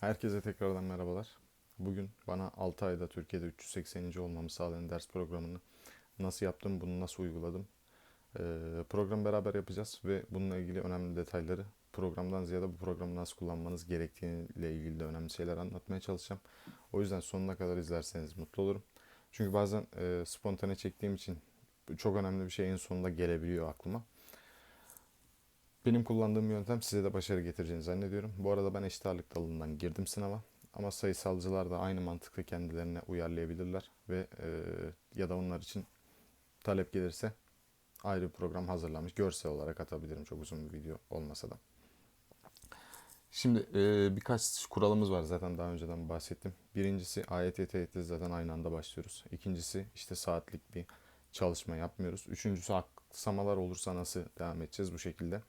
Herkese tekrardan merhabalar. Bugün bana 6 ayda Türkiye'de 380. olmamı sağlayan ders programını nasıl yaptım, bunu nasıl uyguladım. Ee, program beraber yapacağız ve bununla ilgili önemli detayları programdan ziyade bu programı nasıl kullanmanız gerektiğiyle ilgili de önemli şeyler anlatmaya çalışacağım. O yüzden sonuna kadar izlerseniz mutlu olurum. Çünkü bazen e, spontane çektiğim için çok önemli bir şey en sonunda gelebiliyor aklıma. Benim kullandığım yöntem size de başarı getireceğini zannediyorum. Bu arada ben eşit ağırlık dalından girdim sınava. Ama sayısalcılar da aynı mantıkla kendilerine uyarlayabilirler ve e, ya da onlar için talep gelirse ayrı bir program hazırlamış. Görsel olarak atabilirim çok uzun bir video olmasa da. Şimdi e, birkaç kuralımız var zaten daha önceden bahsettim. Birincisi AYT, TYT zaten aynı anda başlıyoruz. İkincisi işte saatlik bir çalışma yapmıyoruz. Üçüncüsü aksamalar olursa nasıl devam edeceğiz bu şekilde.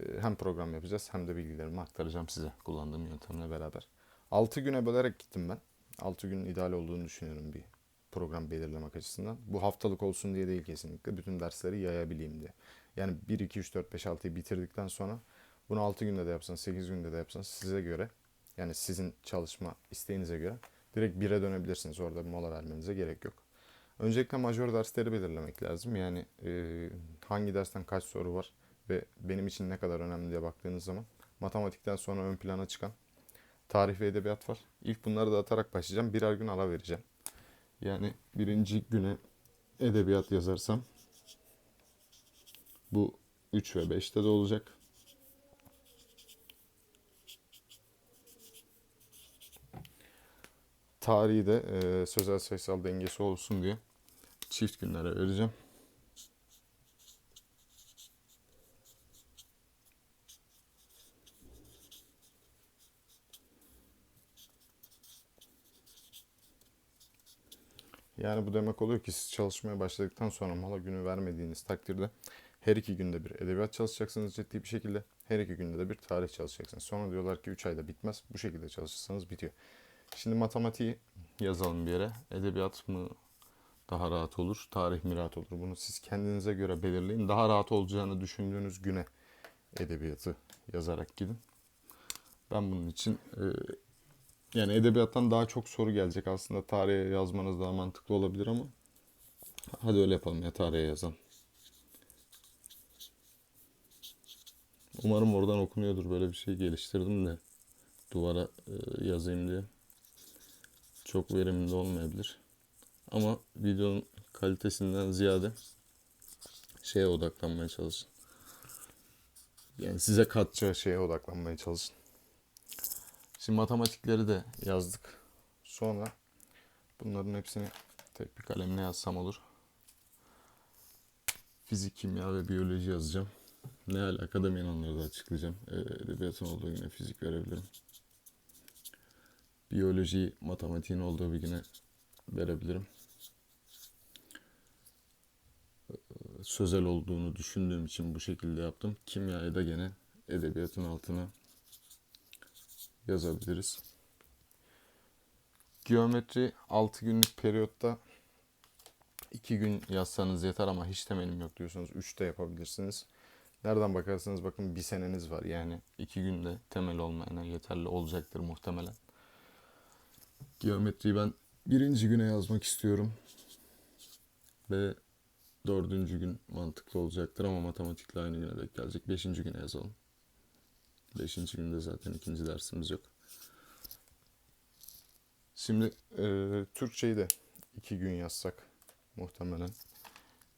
E, hem program yapacağız hem de bilgilerimi aktaracağım size kullandığım yöntemle beraber. 6 güne bölerek gittim ben. 6 günün ideal olduğunu düşünüyorum bir program belirlemek açısından. Bu haftalık olsun diye değil kesinlikle. Bütün dersleri yayabileyim diye. Yani 1, 2, 3, 4, 5, 6'yı bitirdikten sonra bunu 6 günde de yapsanız, 8 günde de yapsanız size göre yani sizin çalışma isteğinize göre direkt 1'e dönebilirsiniz. Orada bir mola vermenize gerek yok. Öncelikle majör dersleri belirlemek lazım. Yani e, hangi dersten kaç soru var ve benim için ne kadar önemli diye baktığınız zaman matematikten sonra ön plana çıkan tarih ve edebiyat var. İlk bunları da atarak başlayacağım. Birer gün ara vereceğim. Yani birinci güne edebiyat yazarsam bu 3 ve 5'te de olacak. Tarihi de e, sözel sayısal dengesi olsun diye çift günlere vereceğim. Yani bu demek oluyor ki siz çalışmaya başladıktan sonra mala günü vermediğiniz takdirde her iki günde bir edebiyat çalışacaksınız ciddi bir şekilde. Her iki günde de bir tarih çalışacaksınız. Sonra diyorlar ki 3 ayda bitmez. Bu şekilde çalışırsanız bitiyor. Şimdi matematiği yazalım bir yere. Edebiyat mı daha rahat olur, tarih mi rahat olur? Bunu siz kendinize göre belirleyin. Daha rahat olacağını düşündüğünüz güne edebiyatı yazarak gidin. Ben bunun için e, yani edebiyattan daha çok soru gelecek aslında. Tarihe yazmanız daha mantıklı olabilir ama hadi öyle yapalım ya tarihe yazalım. Umarım oradan okunuyordur. Böyle bir şey geliştirdim de duvara e, yazayım diye. Çok verimli olmayabilir. Ama videonun kalitesinden ziyade şeye odaklanmaya çalışın. Yani size katacağı şeye odaklanmaya çalışın. Şimdi matematikleri de yazdık. Sonra bunların hepsini tek bir kalemle yazsam olur. Fizik, kimya ve biyoloji yazacağım. Ne alaka demeyin onları da açıklayacağım. Ee, edebiyatın olduğu güne fizik verebilirim. Biyoloji, matematiğin olduğu bir güne verebilirim. Ee, Sözel olduğunu düşündüğüm için bu şekilde yaptım. Kimyayı da gene edebiyatın altına yazabiliriz. Geometri 6 günlük periyotta 2 gün yazsanız yeter ama hiç temelim yok diyorsanız 3 de yapabilirsiniz. Nereden bakarsanız bakın bir seneniz var. Yani 2 günde temel olmayana yeterli olacaktır muhtemelen. Geometriyi ben birinci güne yazmak istiyorum. Ve dördüncü gün mantıklı olacaktır ama matematikle aynı güne denk gelecek. Beşinci güne yazalım. Beşinci günde zaten ikinci dersimiz yok. Şimdi e, Türkçeyi de iki gün yazsak muhtemelen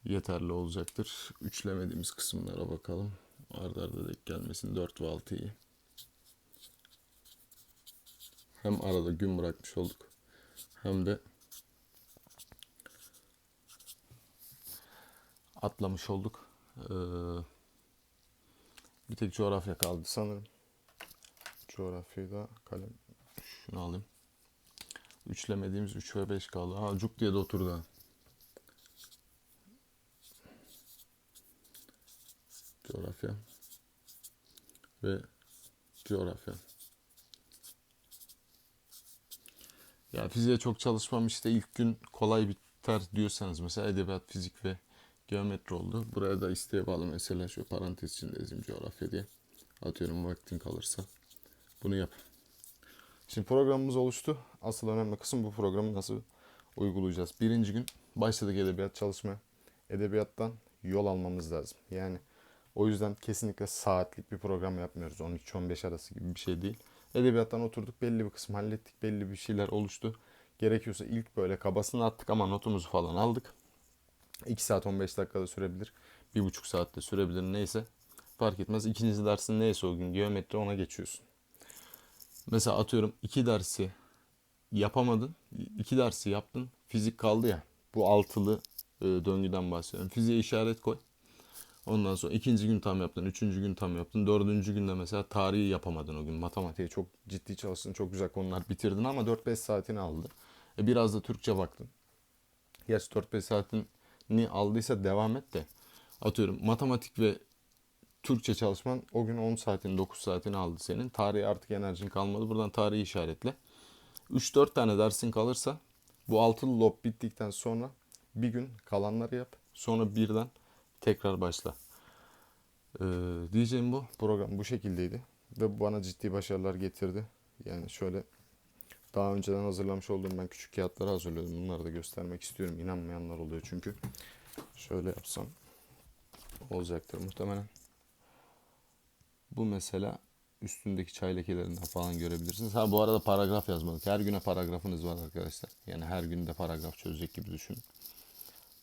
yeterli olacaktır. Üçlemediğimiz kısımlara bakalım. Arda arda denk gelmesin 4 ve 6'yı. Hem arada gün bırakmış olduk. Hem de atlamış olduk. Ee, bir tek coğrafya kaldı sanırım. Coğrafyayı da kalem şunu alayım. Üçlemediğimiz 3 ve 5 kaldı. Ha cuk diye de oturdu. ha. Coğrafya ve coğrafya. Ya fiziğe çok çalışmam işte ilk gün kolay biter diyorsanız mesela edebiyat, fizik ve geometri oldu. Buraya da isteğe bağlı mesela şu parantez içinde yazayım coğrafya diye. Atıyorum vaktin kalırsa. Bunu yap. Şimdi programımız oluştu. Asıl önemli kısım bu programı nasıl uygulayacağız. Birinci gün başladık edebiyat çalışmaya. Edebiyattan yol almamız lazım. Yani o yüzden kesinlikle saatlik bir program yapmıyoruz. 12-15 arası gibi bir şey değil. Edebiyattan oturduk belli bir kısım hallettik. Belli bir şeyler oluştu. Gerekiyorsa ilk böyle kabasını attık ama notumuzu falan aldık. 2 saat 15 dakikada sürebilir. 1,5 saatte sürebilir neyse. Fark etmez. İkinci dersin neyse o gün geometri ona geçiyorsun. Mesela atıyorum iki dersi yapamadın. iki dersi yaptın. Fizik kaldı ya. Bu altılı e, döngüden bahsediyorum. Fiziğe işaret koy. Ondan sonra ikinci gün tam yaptın, üçüncü gün tam yaptın, dördüncü günde mesela tarihi yapamadın o gün. Matematiğe çok ciddi çalıştın, çok güzel konular bitirdin ama 4-5 saatini aldı. E biraz da Türkçe baktın. Gerçi 4-5 saatini aldıysa devam et de. Atıyorum matematik ve Türkçe çalışman o gün 10 saatini 9 saatini aldı senin. Tarihi artık enerjin kalmadı. Buradan tarihi işaretle. 3-4 tane dersin kalırsa bu altılı lob bittikten sonra bir gün kalanları yap. Sonra birden tekrar başla. Ee, diyeceğim bu. Program bu şekildeydi. Ve bana ciddi başarılar getirdi. Yani şöyle daha önceden hazırlamış olduğum ben küçük kağıtları hazırlıyordum. Bunları da göstermek istiyorum. İnanmayanlar oluyor çünkü. Şöyle yapsam olacaktır muhtemelen. Bu mesela üstündeki çay lekelerinden falan görebilirsiniz. Ha bu arada paragraf yazmadık. Her güne paragrafınız var arkadaşlar. Yani her günde paragraf çözecek gibi düşünün.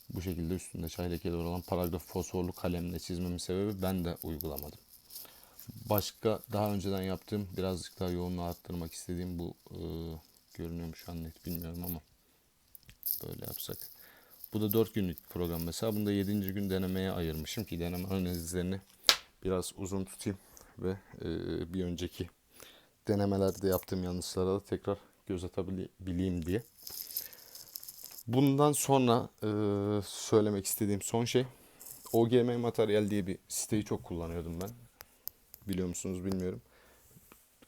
Bu şekilde üstünde çay lekeleri olan paragraf fosforlu kalemle çizmemin sebebi ben de uygulamadım. Başka daha önceden yaptığım birazcık daha yoğunluğu arttırmak istediğim bu e, görünüyor mu şu an net bilmiyorum ama böyle yapsak. Bu da 4 günlük program mesela. Bunu da 7. gün denemeye ayırmışım ki deneme analizlerini biraz uzun tutayım ve e, bir önceki denemelerde yaptığım yanlışlara da tekrar göz atabileyim diye. Bundan sonra e, söylemek istediğim son şey OGM Materyal diye bir siteyi çok kullanıyordum ben. Biliyor musunuz bilmiyorum.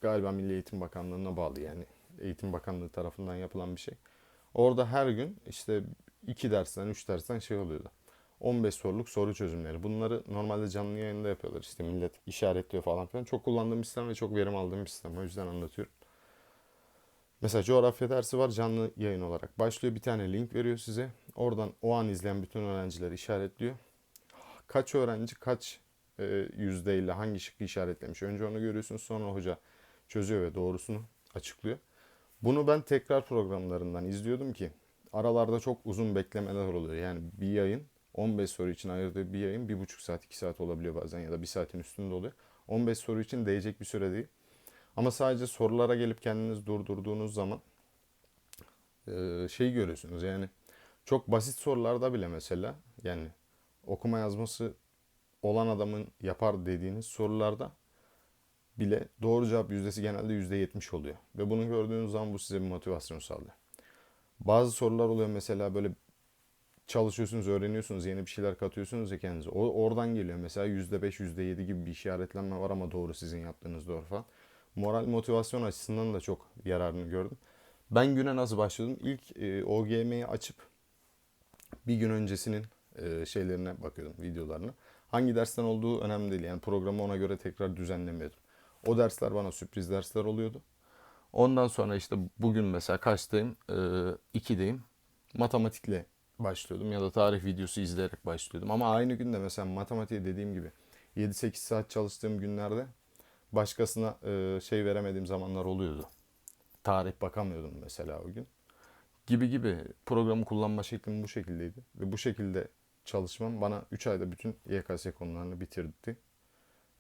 Galiba Milli Eğitim Bakanlığı'na bağlı yani. Eğitim Bakanlığı tarafından yapılan bir şey. Orada her gün işte iki dersten, üç dersten şey oluyordu. 15 soruluk soru çözümleri. Bunları normalde canlı yayında yapıyorlar. İşte millet işaretliyor falan filan. Çok kullandığım bir sistem ve çok verim aldığım bir sistem. O yüzden anlatıyorum. Mesela coğrafya dersi var canlı yayın olarak. Başlıyor bir tane link veriyor size. Oradan o an izleyen bütün öğrenciler işaretliyor. Kaç öğrenci kaç e, yüzdeyle hangi şıkkı işaretlemiş. Önce onu görüyorsunuz sonra hoca çözüyor ve doğrusunu açıklıyor. Bunu ben tekrar programlarından izliyordum ki aralarda çok uzun beklemeler oluyor. Yani bir yayın 15 soru için ayırdığı bir yayın 1,5 saat 2 saat olabiliyor bazen ya da 1 saatin üstünde oluyor. 15 soru için değecek bir süre değil. Ama sadece sorulara gelip kendiniz durdurduğunuz zaman şey görüyorsunuz yani çok basit sorularda bile mesela yani okuma yazması olan adamın yapar dediğiniz sorularda bile doğru cevap yüzdesi genelde yüzde yetmiş oluyor. Ve bunu gördüğünüz zaman bu size bir motivasyon sağlıyor. Bazı sorular oluyor mesela böyle çalışıyorsunuz, öğreniyorsunuz, yeni bir şeyler katıyorsunuz ya kendinize. O, oradan geliyor. Mesela yüzde beş, yüzde yedi gibi bir işaretlenme var ama doğru sizin yaptığınız doğru falan. Moral motivasyon açısından da çok yararını gördüm. Ben güne nasıl başladım? İlk e, OGM'yi açıp bir gün öncesinin e, şeylerine bakıyordum, videolarına. Hangi dersten olduğu önemli değil. Yani programı ona göre tekrar düzenlemiyordum. O dersler bana sürpriz dersler oluyordu. Ondan sonra işte bugün mesela kaçtayım? E, 2'deyim. Matematikle başlıyordum ya da tarih videosu izleyerek başlıyordum. Ama aynı günde mesela matematiği dediğim gibi 7-8 saat çalıştığım günlerde başkasına e, şey veremediğim zamanlar oluyordu. Tarih bakamıyordum mesela o gün. Gibi gibi programı kullanma şeklim bu şekildeydi. Ve bu şekilde çalışmam bana 3 ayda bütün YKS konularını bitirdi.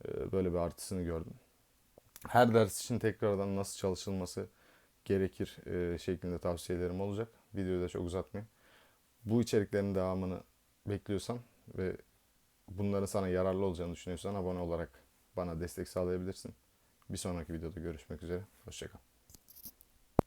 E, böyle bir artısını gördüm. Her ders için tekrardan nasıl çalışılması gerekir e, şeklinde tavsiyelerim olacak. Videoyu da çok uzatmayayım. Bu içeriklerin devamını bekliyorsan ve bunların sana yararlı olacağını düşünüyorsan abone olarak bana destek sağlayabilirsin. Bir sonraki videoda görüşmek üzere. Hoşçakal.